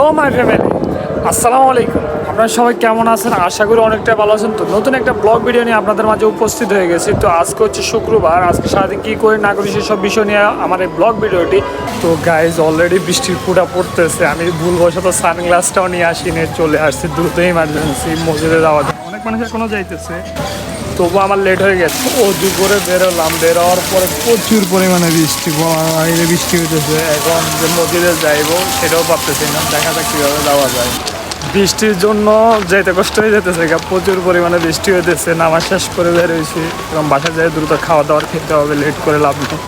Hello my family আসসালামু আলাইকুম আপনারা সবাই কেমন আছেন? আশা করি অনেকটা ভালো আছেন। তো নতুন একটা ব্লগ ভিডিও নিয়ে আপনাদের মাঝে উপস্থিত হয়ে গেছি। তো আজকে হচ্ছে শুক্রবার। আজকে সারাদিন কী করে না করি সেসব বিষয় নিয়ে আমার এই ব্লগ ভিডিওটি। তো গাইজ অলরেডি বৃষ্টির ফুটা পড়তেছে। আমি ভুলবশত সানগ্লাসটাও নিয়ে আসি নিয়ে চলে আসছি দ্রুত ইমার্জেন্সি মসজিদে যাওয়া। অনেক মানুষ এখনও যাইতেছে। তবু আমার লেট হয়ে গেছে। ও দুপুরে বেরোলাম, বেরোয়ার পরে প্রচুর পরিমাণে বৃষ্টি বাইরে বৃষ্টি হইতেছে। এখন যে মসজিদে যাইব, সেটাও ভাবতেছি না। দেখা যাক কীভাবে যাওয়া যায়। বৃষ্টির জন্য যেতে কষ্ট হয়ে যেতেছে প্রচুর পরিমাণে বৃষ্টি হইতেছে, নামাজ শেষ করে বেরোইছি এবং বাসায় যাই দ্রুত খাওয়া দাওয়ার খেতে হবে লেট করে লাভ নেই।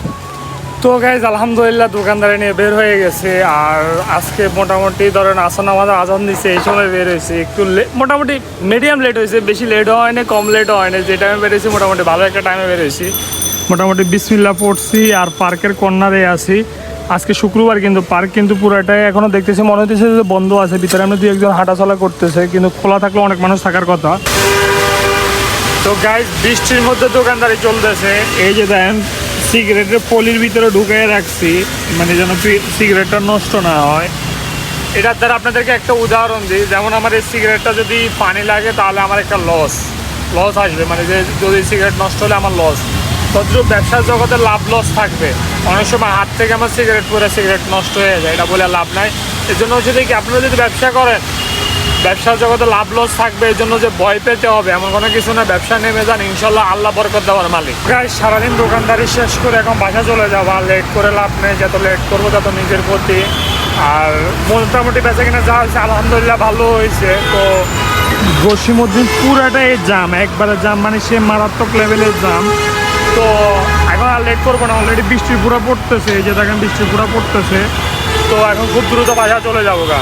তো গাইজ আলহামদুলিল্লাহ দোকানদারে নিয়ে বের হয়ে গেছে। আর আজকে মোটামুটি ধরেন আসন আমাদের আজান দিছে, এই সময় বের হয়েছে। একটু মোটামুটি মিডিয়াম লেট হয়েছে, বেশি লেটও হয়নি, কম লেটও হয়নি। যে টাইমে বেরিয়েছি, মোটামুটি ভালো একটা টাইমে বেরিয়েছি। মোটামুটি বিসমিল্লা পড়ছি, আর পার্কের কর্নারে আছি। আজকে শুক্রবার কিন্তু, পার্ক কিন্তু পুরোটাই এখনও দেখতেছি, মনে হচ্ছে যে বন্ধ আছে, ভিতরে আমরা দুই একজন হাঁটাচলা করতেছে, কিন্তু খোলা থাকলে অনেক মানুষ থাকার কথা। তো গাইজ বৃষ্টির মধ্যে দোকানদারি চলতেছে। এই যে দেখেন সিগারেটের পলির ভিতরে ঢুকিয়ে রাখছি মানে যেন সিগারেটটা নষ্ট না হয়। এটার দ্বারা আপনাদেরকে একটা উদাহরণ দিই, যেমন আমার এই সিগারেটটা যদি পানি লাগে, তাহলে আমার একটা লস লস আসবে। মানে যে যদি সিগারেট নষ্ট হলে আমার লস তদ্রুপ ব্যবসার জগতে লাভ লস থাকবে। অনেক সময় হাত থেকে আমার সিগারেট পরে সিগারেট নষ্ট হয়ে যায়, এটা বলে লাভ নাই। এর জন্য হচ্ছে কি, আপনারা যদি ব্যবসা করেন ব্যবসার জগতে লাভ লস থাকবে, এই জন্য যে ভয় পেতে হবে, এমন কোনো কিছু না, ব্যবসা নেমে যান, ইনশাল্লাহ আল্লাহ বরকত দেওয়ার মালিক। প্রায় সারাদিন দোকানদারি শেষ করে এখন বাসা চলে যাব আর লেট করে লাভ নেই, যত লেট করব তত নিজের প্রতি আর মোটামুটি বেচা কিনা যা হয়েছে, আলহামদুলিল্লাহ ভালো হয়েছে। তো জসিমুদ্দিন পুরাটাই জাম একবারে জাম মানে সে মারাত্মক লেভেলের জাম তো এখন আর লেট করব না অলরেডি বৃষ্টির পুরা পড়তেছে, এই যে দেখেন বৃষ্টির পুরা পড়তেছে। তো এখন খুব দ্রুত বাসা চলে যাব গা।